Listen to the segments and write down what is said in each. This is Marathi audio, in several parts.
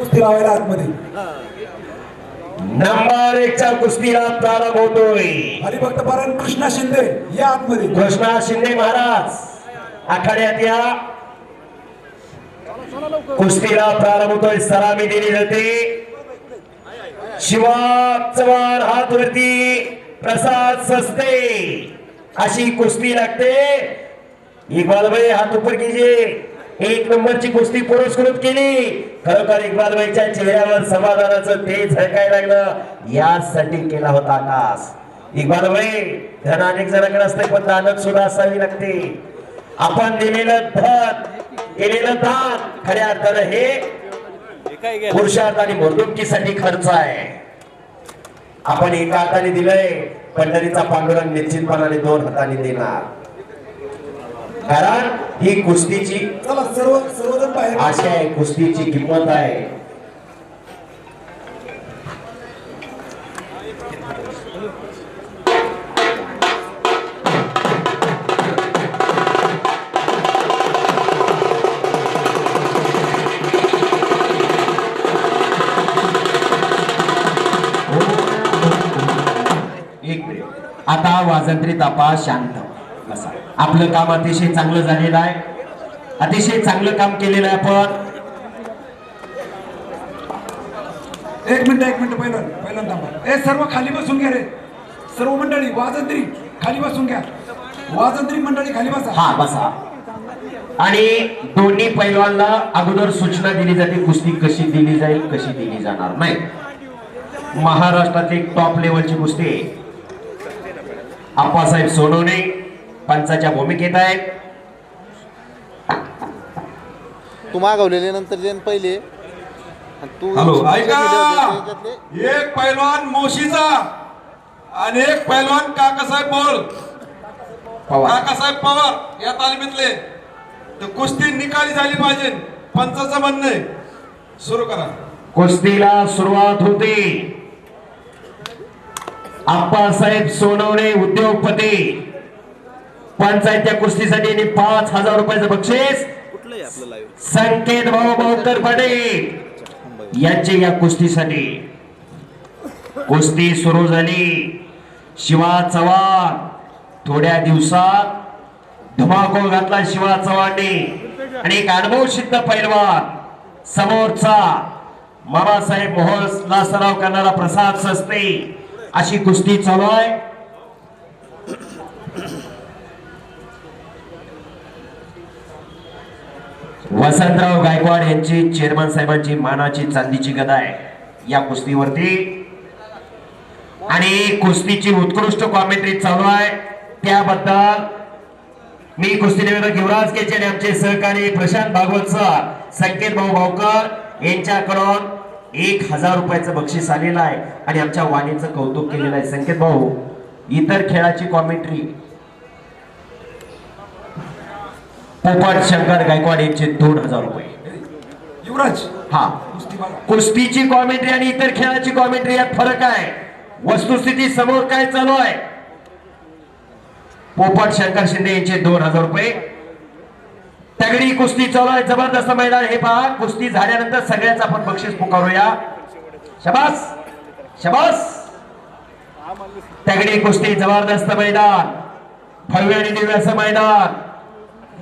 कुस्ती लावायला आतमध्ये. नंबर एकच्या कुस्तीला प्रारंभ होतोय. हरिभक्त पारण कृष्णा शिंदे या आतमध्ये. कृष्णा शिंदे महाराज आखाड्यात या. कुस्तीला प्रारंभ होतोय सलामी दिली जाते. शिवा चव्हाण हात वरती प्रसाद सस्ते. अशी कुस्ती लागते. इक्बाल भाई हात उपर कीजिए. एक नंबरची कुस्ती पुरस्कृत केली. खरोखर इकबाल भाईच्या चेहऱ्यावर समाधानाचं तेज झळकायला लागलं. यासाठी केला होता आकाश. इकबाल भाई धन अनेक जणांकडे असते पण दानत सुद्धा असावी लागते. आपण दिलेलं धन केलेलं दान खऱ्या अर्थानं हे पुरुषार्थ आणि मर्दुमकीसाठी खर्च आहे. आपण एका हाताने दिलंय पंढरीचा पांडुरंग निश्चितपणाने दोन हाताने देणार. कारण ही कुस्तीची सर्व सर्वजण आशा आहे कुस्तीची किंमत आहे. आता वाजंत्री तपा शांत. आपलं काम अतिशय चांगलं झालेलं आहे. अतिशय चांगलं काम केलेलं आहे आपण. एक मिनिट एक मिनिट पहिलं पहिलं थांबा. ए सर्व खाली बसून घ्या रे. सर्व मंडळी वाजंत्री खाली बसून घ्या. वाजंत्री मंडळी खाली बसा. हा बसा. आणि दोन्ही पैलवानला अगोदर सूचना दिली जाते कुस्ती कशी दिली जाईल कशी दिली जाणार नाही. महाराष्ट्राची टॉप लेवलची कुस्ती. आप्पासाहेब सोनवणे पंचाच्या भूमिकेत आहेत तू मागवलेले नंतर जे पहिले. आणि तू एक पैलवान मोशीचा आणि एक पैलवान काकासाहेब बोल पवार. काकासाहेब पवार या तालमीतले. तर कुस्ती निकाली झाली पाहिजे. पंचाचं म्हणणं आहे. सुरू करा. कुस्तीला सुरुवात होते. आप्पासाहेब सोनवणे उद्योगपती. पंचायतच्या कुस्तीसाठी यांनी पाच हजार रुपयाचं बक्षीस. संकेत भाऊ भाऊकर पाटील यांचे या कुस्तीसाठी. कुस्ती सुरू झाली. शिवा चव्हाण थोड्या दिवसात धुमाकूळ घातला शिवा चव्हाणने. आणि एक अनुभव सिद्ध पैलवान समोरचा मामासाहेब मोहोळला सराव करणारा प्रसाद सस्ते अशी कुस्ती चालू आहे. वसंतराव गायकवाड यांची चेअरमन साहेबांची मानाची चांदीची गदा आहे. या कुस्तीवरती. आणि कुस्तीची उत्कृष्ट कॉमेंट्री चालू आहे. त्याबद्दल मी कुस्ती निवेदक युवराज केचे आणि आमचे सहकारी प्रशांत भागवत सर संकेत भाऊ भावकर यांच्याकडून एक हजार रुपयाचं बक्षीस आलेलं आहे. आणि आमच्या वाणीचं कौतुक केलेलं आहे. संकेत भाऊ इतर खेळाची कॉमेंट्री पोपट शंकर गायकवाड यांचे दोन हजार रुपये. युवराज हा. कुस्तीची कॉमेंट्री आणि इतर खेळाची कॉमेंट्री यात फरक आहे. वस्तुस्थिती समोर काय चालू आहे? पोपट शंकर शिंदे यांचे दोन हजार रुपये. तगडी कुस्ती चालू आहे. जबरदस्त मैदान हे पहा. कुस्ती झाल्यानंतर सगळ्याच आपण बक्षीस पुकारूया. शबास! शबास! तगडी कुस्ती जबरदस्त मैदान. भव्य आणि दिव्य असं मैदान.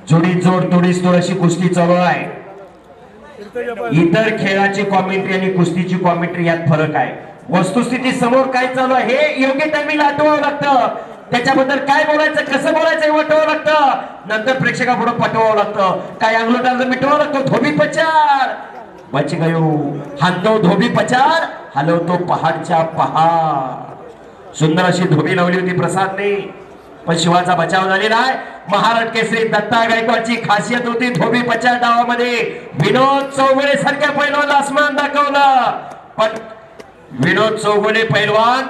जोडी जोड तोडीस तोड अशी कुस्ती चालू आहे. इतर खेळाची कॉमेंट्री आणि कुस्तीची कॉमेंट्री यात फरक आहे. वस्तुस्थिती समोर काय चालू आहे हे योग्य टायमिंगला आठवावं लागतं. त्याच्याबद्दल काय बोलायचं कसं बोलायचं हे वाटवावं लागतं. नंतर प्रेक्षकापुढे पटवावं लागतं. काय अंगलोटाचं मिटवावं लागतं धोबी पचार. वाची गयो हातो धोबी पचार हलवतो पहाडच्या पहाड. सुंदर अशी धोबी लावली होती प्रसादने. पण शिवाचा बचाव झालेला आहे. महाराष्ट्र केसरी दत्ता गायकवाडची खासियत होती धोबी पचार डावामध्ये विनोद चौगुले सारख्या पैलवानला आसमान दाखवलं. पण विनोद चौगुले पैलवान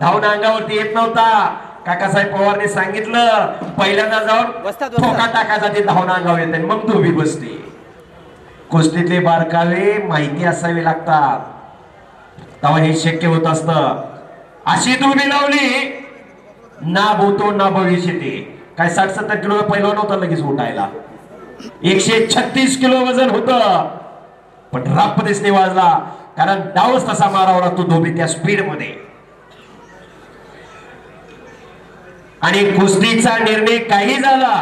धावून अंगावरती येत नव्हता. काकासाहेब पवारने सांगितलं पहिल्यांदा जाऊन. ठोका टाकासाठी धावून अंगावर येते. मग धोबी बसते कुस्तीतले बारकावे माहिती असावी लागतात. तेव्हा हे शक्य होत असत. अशी धोबी लावली. ना बोतो ना भविष्य ते काय साठ सत्तर किलो पहिला नव्हता लगेच उठायला. एकशे छत्तीस किलो वजन होत. पण राप दिसणे वाजला कारण डावच तसा मारावा लागतो धोबी त्या स्पीडमध्ये आणि कुस्तीचा निर्णय काही झाला.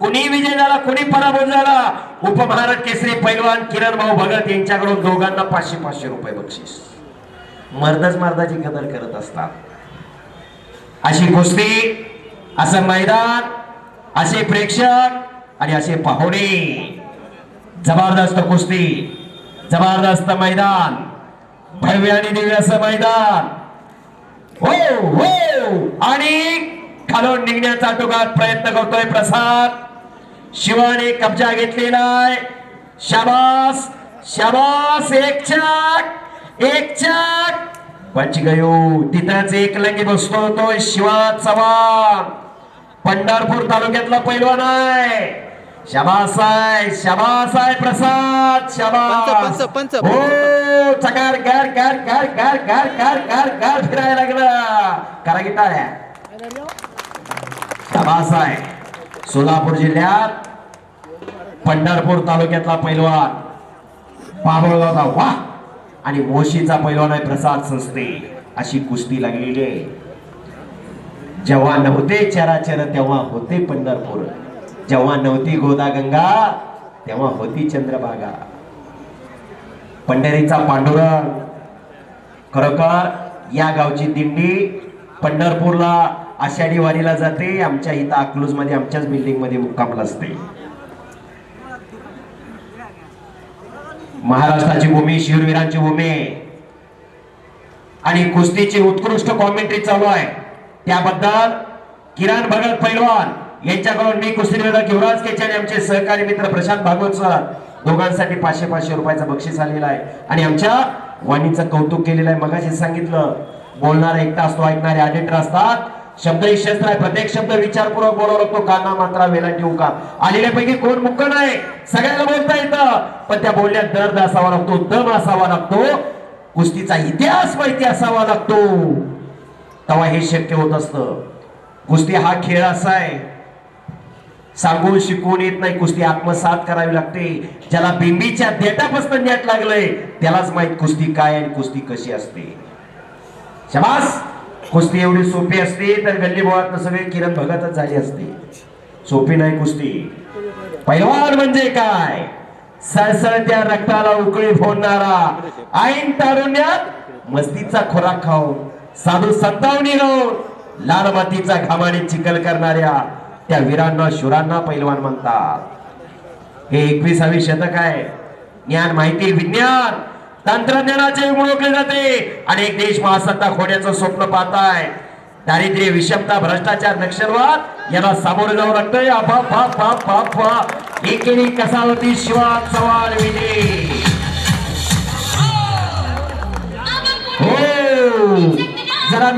कुणी विजय झाला कुणी पराभव झाला. उपमहाराज केसरी पैलवान किरण भाऊ भगत यांच्याकडून दोघांना पाचशे पाचशे रुपये बक्षीस. मर्दच मर्दाची कदर करत असतात. अशी कुस्ती असं मैदान असे प्रेक्षक आणि असे पाहुणे. जबरदस्त कुस्ती जबरदस्त मैदान भव्य आणि दिव्य असं मैदान. हो हो. आणि खालून निघण्याचा टोकात प्रयत्न करतोय प्रसाद. शिवाने कब्जा घेतलेला आहे. शाबास शाबास एक चाक एक चाक पंच गयो तिथंच एक लंगी बसतो तो शिवा चव्हाण. पंढरपूर तालुक्यातला पैलवान आहे. शाबास आहे शाबास आहे प्रसाद शाबास. पंच. हो चकार गार गार गार गार गार गार गार गार फिरायला लागलं. करा की टाळ्या शाबास आहे सोलापूर जिल्ह्यात पंढरपूर तालुक्यातला पैलवान. बाबळगावचा वा आणि मोशीचा पैलवान आहे प्रसाद संस्थे अशी कुस्ती लागलेली आहे. जेव्हा नव्हते चराचर तेव्हा होते पंढरपूर. जेव्हा नव्हती गोदा गंगा तेव्हा होती चंद्रभागा. पंढरीचा पांडुरंग खरोखर या गावची दिंडी पंढरपूरला आषाढी वारीला जाते. आमच्या इथं अकलूजमध्ये आमच्याच बिल्डिंगमध्ये मुक्कामला असते. महाराष्ट्राची भूमी शूरवीरांची भूमी. आणि कुस्तीची उत्कृष्ट कॉमेंट्री चालू आहे. त्याबद्दल किरण भगत पैलवान यांच्याकडून मी कुस्ती युवराज केचे आणि आमचे सहकारी मित्र प्रशांत भागवत सर दोघांसाठी पाचशे पाचशे रुपयाचं बक्षीस आलेलं आहे. आणि आमच्या वाणीचं कौतुक केलेलं आहे. मगाशी सांगितलं बोलणारा एकटा असतो ऐकणारे ऑडिटर असतात. शब्द ही शस्त्र आहे. प्रत्येक शब्द विचारपूर्वक बोलावा लागतो. काना मात्रा वेलांटी का आलेल्यापैकी कोण मुक्क नाही सगळ्याला बोलता येतं. पण त्या बोलण्यात दर्द असावा लागतो दम असावा लागतो. कुस्तीचा इतिहास माहिती असावा लागतो. तेव्हा हे शक्य होत असतं. कुस्ती हा खेळ असा आहे. सांगून शिकवून येत नाही. कुस्ती आत्मसात करावी लागते. ज्याला बिंबीच्या देटापासून नेट लागलंय त्यालाच माहीत कुस्ती काय आणि कुस्ती कशी असते. शबास! कुस्ती एवढी सोपी असते तर गल्ली बोळात सगळे किरण भगतच झाली असते. सोपी नाही कुस्ती. पैलवान म्हणजे काय? सळसळत्या रक्ताला उकळी फोडणारा ऐन तारुण्यात मस्तीचा खोराक खाऊन साधू संतावणी राहून लाल मातीचा घामाने चिखल करणाऱ्या त्या वीरांना शुरांना पैलवान म्हणतात. हे एकविसावी शतक आहे. ज्ञान माहिती विज्ञान. तंत्रज्ञानाचे ओळखले जाते. अनेक देश महासत्ता खोड्याचं स्वप्न पाहताय. दारिद्र्य विषमता भ्रष्टाचार नक्षलवाद याला सामोरे जाऊ लागतोय. एकेरी कसा होती? शिवा चव्हाण विजय. हो. जरा